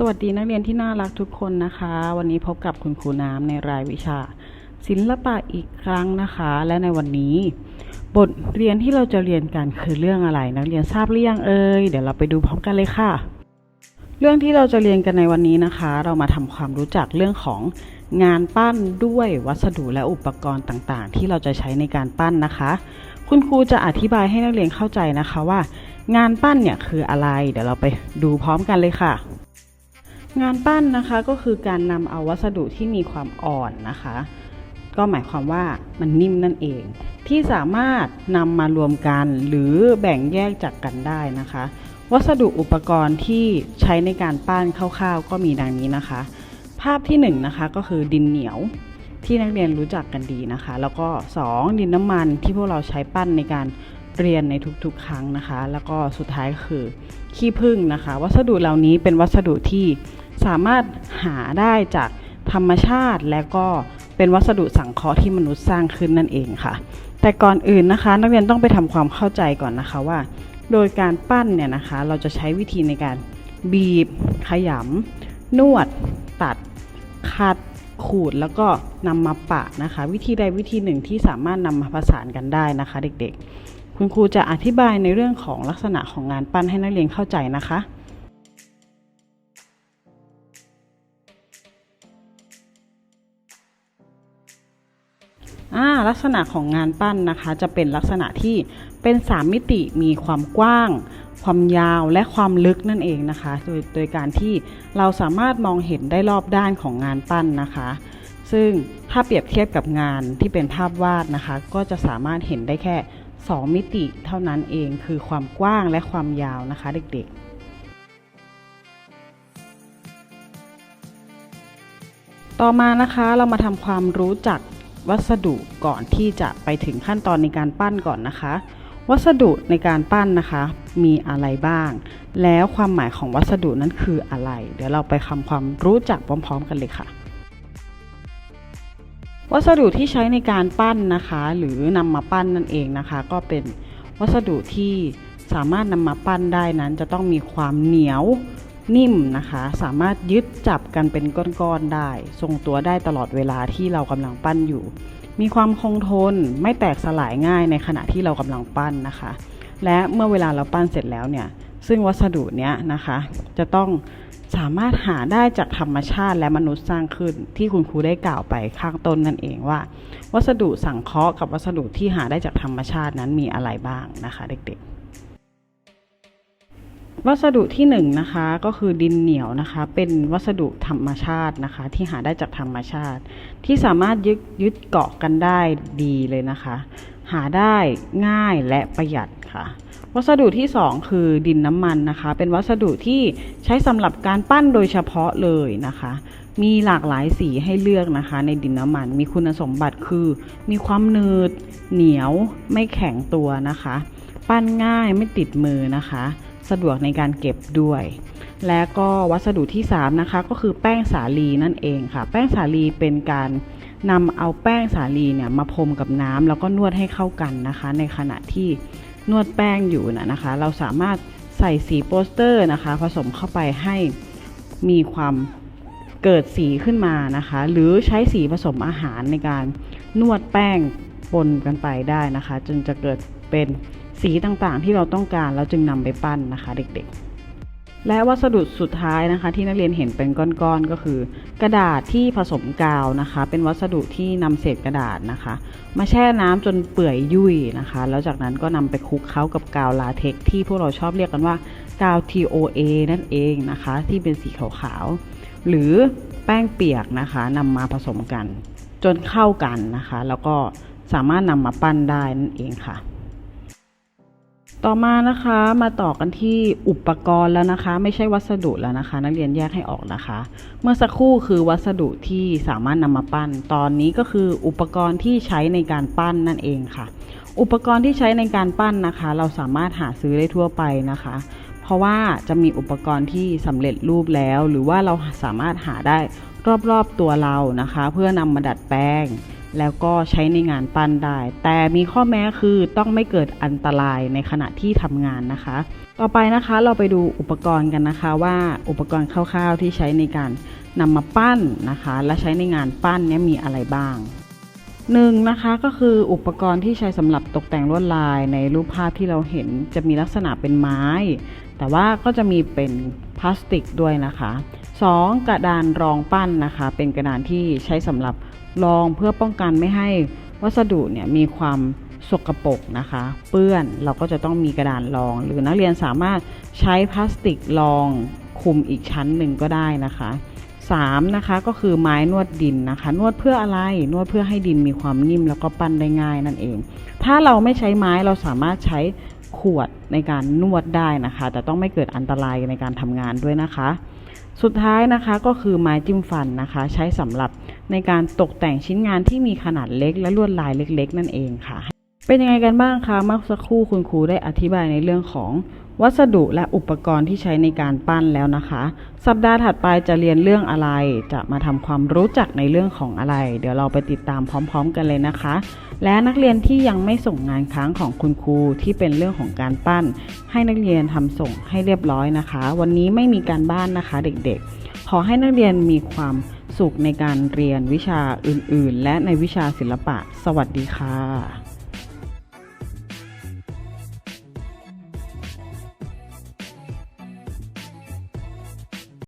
สวัสดีนักเรียนที่น่ารักทุกคนนะคะ วันนี้พบกับคุณครูน้ำในรายวิชา ศิลปะอีกครั้งนะคะ และในวันนี้ บทเรียนที่เราจะเรียนกันคือเรื่องอะไร นักเรียนทราบหรือยังเอ่ยเดี๋ยวเราไปดูพร้อมกันเลยค่ะ เรื่องที่เราจะเรียนกันในวันนี้นะคะ เรามาทำความรู้จักเรื่องของงานปั้นด้วยวัสดุและอุปกรณ์ต่างๆ ที่เราจะใช้ในการปั้นนะคะ คุณครูจะอธิบายให้นักเรียนเข้าใจนะคะว่า งานปั้นเนี่ยคืออะไร เดี๋ยวเราไปดูพร้อมกันเลยค่ะ งานปั้นนะคะก็คือการนำเอาวัสดุที่มีความอ่อนนะคะ ก็หมายความว่ามันนิ่มนั่นเอง ที่สามารถนำมารวมกันหรือแบ่งแยกจากกันได้นะคะ วัสดุอุปกรณ์ที่ใช้ในการปั้นคร่าวๆ ก็มีดังนี้นะคะ ภาพที่1นงนะคะก็คือดินเหนียวที่นักเรียนรู้จักกันดีนะคะ แล้วก็ 2 ดินน้ำมันที่พวกเราใช้ปั้นในการเรียนในทุกๆ ครั้งนะคะ แล้วก็สุดท้ายก็คือขี้ผึ้งนะคะ วัสดุเหล่านี้เป็นวัสดุที่ สามารถหาได้จากธรรมชาติและก็เป็นวัสดุสังเคราะห์ที่มนุษย์สร้างขึ้นนั่นเองค่ะ แต่ก่อนอื่นนะคะ นักเรียนต้องไปทำความเข้าใจก่อนนะคะว่า โดยการปั้นเนี่ยนะคะเราจะใช้วิธีในการบีบ ขยำนวด ตัด คัด ขูดแล้วก็นำมาปะนะคะ วิธีใดวิธีหนึ่งที่สามารถนำมาผสานกันได้นะคะ เด็กๆ คุณครูจะอธิบายในเรื่องของลักษณะของงานปั้นให้นักเรียนเข้าใจนะคะ อ่าลักษณะของงานปั้นนะคะ จะเป็นลักษณะที่เป็น 3 มิติมีความกว้าง ความยาวและความลึกนั่นเองนะคะ โดยโดยการที่เราสามารถมองเห็นได้รอบด้านของงานปั้นนะคะ ซึ่งถ้าเปรียบเทียบกับงานที่เป็นภาพวาดนะคะ ก็จะสามารถเห็นได้แค่ 2 มิติเท่านั้นเองคือความกว้างและความยาวนะคะเด็กๆต่อมานะคะเรามาทำความรู้จัก วัสดุก่อนที่จะไปถึงขั้นตอนในการปั้นก่อนนะคะ วัสดุในการปั้นนะคะ มีอะไรบ้าง แล้วความหมายของวัสดุนั้นคืออะไร เดี๋ยวเราไปทำความรู้จักพร้อม ๆ กันเลยค่ะ วัสดุที่ใช้ในการปั้นนะคะ หรือนำมาปั้นนั่นเองนะคะ ก็เป็นวัสดุที่สามารถนำมาปั้นได้นั้นจะต้องมีความเหนียว นิ่มนะคะ สามารถยึดจับกันเป็นก้อนๆได้ ทรงตัวได้ตลอดเวลาที่เรากำลังปั้นอยู่ มีความคงทนไม่แตกสลายง่ายในขณะที่เรากำลังปั้นนะคะ และเมื่อเวลาเราปั้นเสร็จแล้วเนี่ย ซึ่งวัสดุเนี้ยนะคะ จะต้องสามารถหาได้จากธรรมชาติและมนุษย์สร้างขึ้น ที่คุณครูได้กล่าวไปข้างต้นนั่นเองว่า วัสดุสังเคราะห์กับวัสดุที่หาได้จากธรรมชาตินั้นมีอะไรบ้างนะคะ เด็กๆ วัสดุที่1นงนะคะก็คือดินเหนียวนะคะ เป็นวัสดุธรรมชาตินะคะ ที่หาได้จากธรรมชาติ ที่สามารถยึดยึดเกาะกันได้ดีเลยนะคะ หาได้ง่ายและประหยัดค่ะ วัสดุที่ 2 คือดินน้ำมันนะคะ เป็นวัสดุที่ใช้สำหรับการปั้นโดยเฉพาะเลยนะคะ มีหลากหลายสีให้เลือกนะคะ ในดินน้ำมันมีคุณสมบัติคือ มีความหนืดเหนียวไม่แข็งตัวนะคะ ปั้นง่ายไม่ติดมือนะคะ สะดวกในการเก็บด้วย และก็วัสดุที่ 3 นะคะ ก็คือแป้งสาลีนั่นเองค่ะ แป้งสาลีเป็นการนำเอาแป้งสาลีเนี่ยมาพรมกับน้ำแล้วก็นวดให้เข้ากันนะคะ ในขณะที่นวดแป้งอยู่นะนะคะ เราสามารถใส่สีโปสเตอร์นะคะ ผสมเข้าไปให้มีความเกิดสีขึ้นมานะคะ หรือใช้สีผสมอาหารในการนวดแป้งปนกันไปได้นะคะ จนจะเกิดเป็น สีต่างๆ ที่เราต้องการแล้วจึงนำไปปั้นนะคะ เด็กๆและวัสดุสุดท้ายนะคะที่นักเรียนเห็นเป็นก้อนๆก็คือ กระดาษที่ผสมกาวนะคะ เป็นวัสดุที่นำเศษกระดาษนะคะ มาแช่น้ำจนเปื่อยยุ่ยนะคะ แล้วจากนั้นก็นำไปคลุกเคล้ากับกาวลาเท็กที่พวกเราชอบเรียกกันว่ากาว TOA นั่นเองนะคะ ที่เป็นสีขาวๆหรือแป้งเปียกนะคะนำมาผสมกัน จนเข้ากันนะคะ แล้วก็สามารถนำมาปั้นได้นั่นเองค่ะ ต่อมานะคะมาต่อกันที่อุปกรณ์แล้วนะคะ ไม่ใช่วัสดุแล้วนะคะ นักเรียนแยกให้ออกนะคะ เมื่อสักครู่คือวัสดุที่สามารถนำมาปั้น ตอนนี้ก็คืออุปกรณ์ที่ใช้ในการปั้นนั่นเองค่ะ อุปกรณ์ที่ใช้ในการปั้นนะคะ เราสามารถหาซื้อได้ทั่วไปนะคะ เพราะว่าจะมีอุปกรณ์ที่สำเร็จรูปแล้ว หรือว่าเราสามารถหาได้รอบๆตัวเรานะคะ เพื่อนำมาดัดแปลง แล้วก็ใช้ในงานปั้นได้ แต่มีข้อแม้คือต้องไม่เกิดอันตรายในขณะที่ทำงานนะคะ ต่อไปนะคะเราไปดูอุปกรณ์กันนะคะว่าอุปกรณ์คร่าวๆที่ใช้ในการนำมาปั้นนะคะ และใช้ในงานปั้นนี้มีอะไรบ้างหนึ่งนะคะก็คืออุปกรณ์ที่ใช้สำหรับตกแต่งลวดลายในรูปภาพที่เราเห็นจะมีลักษณะเป็นไม้ แต่ว่าก็จะมีเป็นพลาสติกด้วยนะคะ 2. กระดานรองปั้นนะคะ เป็นกระดานที่ใช้สำหรับรองเพื่อป้องกันไม่ให้วัสดุเนี่ยมีความสกปรกนะคะ เปื้อนเราก็จะต้องมีกระดานรอง หรือนักเรียนสามารถใช้พลาสติกรองคุมอีกชั้นหนึ่งก็ได้นะคะ3นะคะก็คือไม้นวดดินนะคะ นวดเพื่ออะไรนวดเพื่อให้ดินมีความนิ่มแล้วก็ปั้นได้ง่ายนั่นเอง ถ้าเราไม่ใช้ไม้เราสามารถใช้ ขวดในการนวดได้นะคะ แต่ต้องไม่เกิดอันตรายในการทำงานด้วยนะคะ สุดท้ายนะคะก็คือไม้จิ้มฟันนะคะ ใช้สำหรับในการตกแต่งชิ้นงานที่มีขนาดเล็ก และลวดลายเล็ก ๆ นั่นเองค่ะ เป็นยังไงกันบ้างคะเมื่อสักครู่คุณครูได้อธิบายในเรื่องของ วัสดุและอุปกรณ์ที่ใช้ในการปั้นแล้วนะคะ สัปดาห์ถัดไปจะเรียนเรื่องอะไร จะมาทำความรู้จักในเรื่องของอะไร เดี๋ยวเราไปติดตามพร้อม ๆ กันเลยนะคะ และนักเรียนที่ยังไม่ส่งงานค้างของคุณครูที่เป็นเรื่องของการปั้น ให้นักเรียนทำส่งให้เรียบร้อยนะคะ วันนี้ไม่มีการบ้านนะคะเด็กๆ ขอให้นักเรียนมีความสุขในการเรียนวิชาอื่น ๆ และในวิชาศิลปะ สวัสดีค่ะ